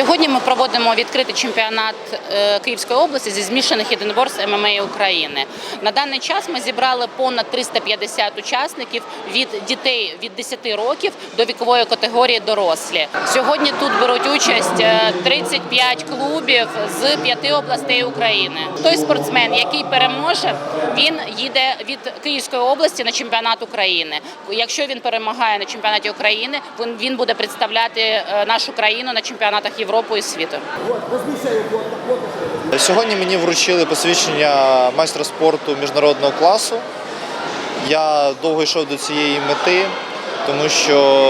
Сьогодні ми проводимо відкритий чемпіонат е, Київської області зі змішаних єдиноборств ММА України. На даний час ми зібрали понад 350 учасників від дітей від 10 років до вікової категорії дорослі. Сьогодні тут беруть участь е, 35 клубів з п'яти областей України. Той спортсмен, який переможе, він їде від Київської області на чемпіонат України. Якщо він перемагає на чемпіонаті України, він- він буде представляти е, нашу країну на чемпіонатах Європи і світу. Сьогодні мені вручили посвідчення майстра спорту міжнародного класу. Я довго йшов до цієї мети, тому що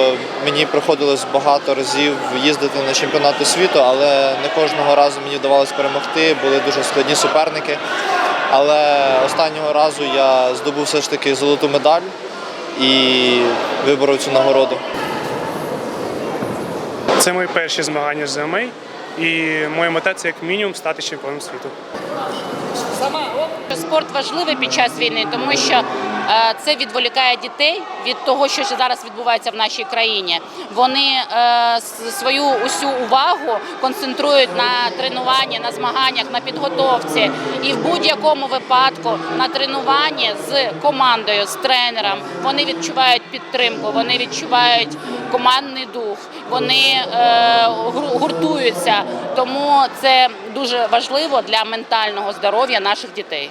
мені приходилось багато разів їздити на чемпіонати світу, але не кожного разу мені вдавалося перемогти, були дуже складні суперники. Але останнього разу я здобув все ж таки золоту медаль і виборов цю нагороду. Це мої перші змагання з ММА, і моя мета це як мінімум стати чемпіоном світу. Спорт важливий під час війни, тому що це відволікає дітей від того, що зараз відбувається в нашій країні. Вони е, свою усю увагу концентрують на тренуванні, на змаганнях, на підготовці. І в будь-якому випадку на тренуванні з командою, з тренером вони відчувають підтримку, вони відчувають командний дух, вони е, гуртуються. Тому це дуже важливо для ментального здоров'я наших дітей.